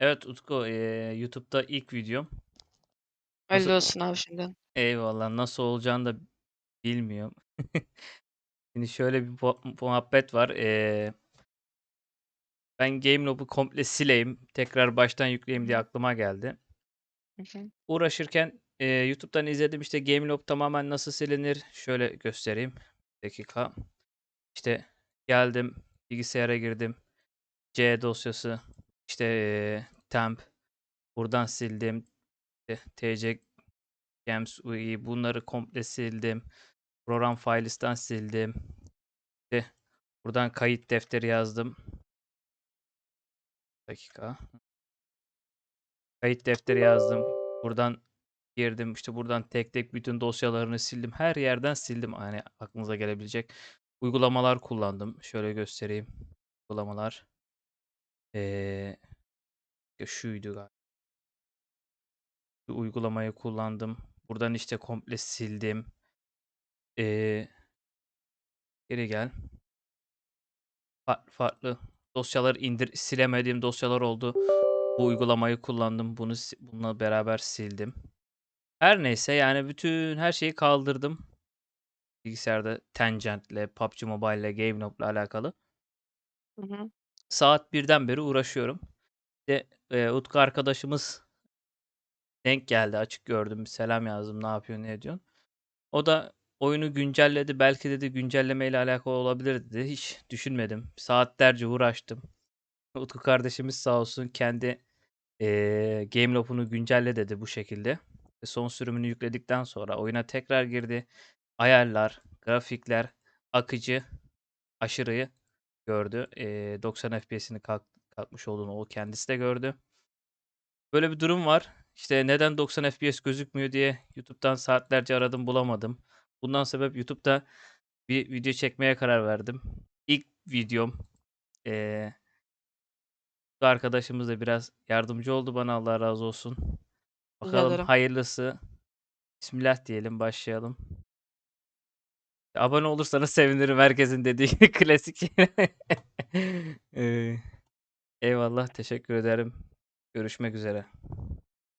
Evet Utku, eee, YouTube'da ilk videom. Nasıl Hayırlı olsun abi şimdiden. Eyvallah. Nasıl olacağını da bilmiyorum. Şimdi şöyle bir muha muhabbet var. Eee ben Gameloop'u komple sileyim, tekrar baştan Hı yükleyeyim diye hı. aklıma geldi. Hı hı. Uğraşırken, eee, YouTube'dan izledim, işte, Gameloop tamamen nasıl silinir? Şöyle göstereyim. Bir dakika. İşte, geldim, bilgisayara girdim. C dosyası, işte, temp, buradan sildim. TC Games UI bunları komple sildim. Program Files'tan sildim. İşte, buradan kayıt defteri yazdım. Dakika. Kayıt defteri yazdım. Buradan girdim. İşte, buradan tek tek bütün dosyalarını sildim. Her yerden sildim, hani, aklınıza gelebilecek. Uygulamalar kullandım. Şöyle göstereyim uygulamalar. Ya şuydu gal Şu uygulamayı kullandım. Buradan, işte, komple sildim. Eee Geri gel. Farklı farklı dosyaları indir silemediğim dosyalar oldu. Bu uygulamayı kullandım. Bunu bununla beraber sildim. Her neyse, yani, bütün her şeyi kaldırdım. Bilgisayarda Tangent'le, PUBG Mobile'le, Gameloop'la alakalı. Hı hı. Saat 1'den beri uğraşıyorum. İşte, eee, Utku arkadaşımız denk geldi. Açık gördüm. Selam yazdım. "Ne yapıyorsun, ne ediyorsun?" O da oyunu güncelledi. "Belki" dedi, "güncellemeyle alakalı olabilir." dedi. Hiç düşünmedim. Saatlerce uğraştım. Utku kardeşimiz sağ olsun kendi, eee, Gameloop'unu güncelle dedi bu şekilde. Ve son sürümünü yükledikten sonra oyuna tekrar girdi. Ayarlar, grafikler, akıcı, aşırıyı gördü. Eee, 90 FPS'ini kalk kalkmış olduğunu o kendisi de gördü. Böyle bir durum var. İşte, neden 90 FPS gözükmüyor diye YouTube'dan saatlerce aradım, bulamadım. Bundan sebep YouTube'da bir video çekmeye karar verdim. İlk videom. Bu arkadaşımız da biraz yardımcı oldu bana, Allah razı olsun. Bakalım hayırlısı. Bismillah diyelim, başlayalım. Abone olursanız sevinirim herkesin dediği klasik. Eee, eyvallah, teşekkür ederim. Görüşmek üzere.